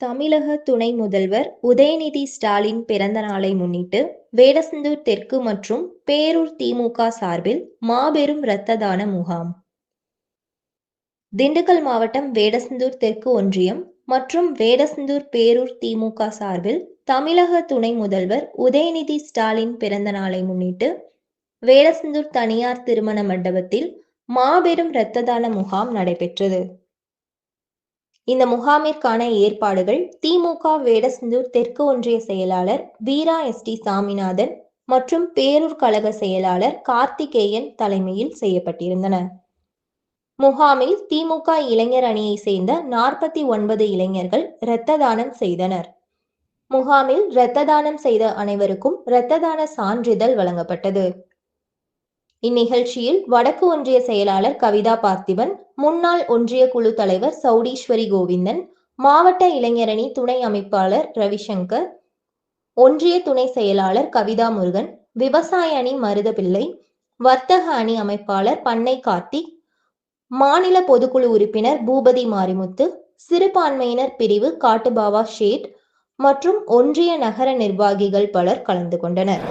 தமிழக துணை முதல்வர் உதயநிதி ஸ்டாலின் பிறந்த நாளை முன்னிட்டு வேடசந்தூர் தெற்கு மற்றும் பேரூர் திமுக சார்பில் மாபெரும் இரத்த தான முகாம். திண்டுக்கல் மாவட்டம் வேடசந்தூர் தெற்கு ஒன்றியம் மற்றும் வேடசந்தூர் பேரூர் திமுக சார்பில் தமிழக துணை முதல்வர் உதயநிதி ஸ்டாலின் பிறந்த நாளை முன்னிட்டு வேடசந்தூர் தனியார் திருமண மண்டபத்தில் மாபெரும் இரத்த தான முகாம் நடைபெற்றது. இந்த முகாமிற்கான ஏற்பாடுகள் திமுக வேடசந்தூர் தெற்கு ஒன்றிய செயலாளர் வீரா எஸ் டி சாமிநாதன் மற்றும் பேரூர் கழக செயலாளர் கார்த்திகேயன் தலைமையில் செய்யப்பட்டிருந்தன. முகாமில் திமுக இளைஞர் அணியை சேர்ந்த நாற்பத்தி ஒன்பது இளைஞர்கள் இரத்த தானம் செய்தனர். முகாமில் இரத்த தானம் செய்த அனைவருக்கும் இரத்த தான சான்றிதழ் வழங்கப்பட்டது. இந்நிகழ்ச்சியில் வடக்கு ஒன்றிய செயலாளர் கவிதா பார்த்திபன் முன்னாள் ஒன்றிய குழு தலைவர் சௌடீஸ்வரி கோவிந்தன் மாவட்ட இளைஞரணி துணை அமைப்பாளர் ரவிசங்கர் ஒன்றிய துணை செயலாளர் கவிதா முருகன் விவசாய அணி மருதபிள்ளை வர்த்தக அணி அமைப்பாளர் பண்ணை கார்த்திக் மாநில பொதுக்குழு உறுப்பினர் பூபதி மாரிமுத்து சிறுபான்மையினர் பிரிவு காட்டுபாவா ஷேட் மற்றும் ஒன்றிய நகர நிர்வாகிகள் பலர் கலந்து கொண்டனர்.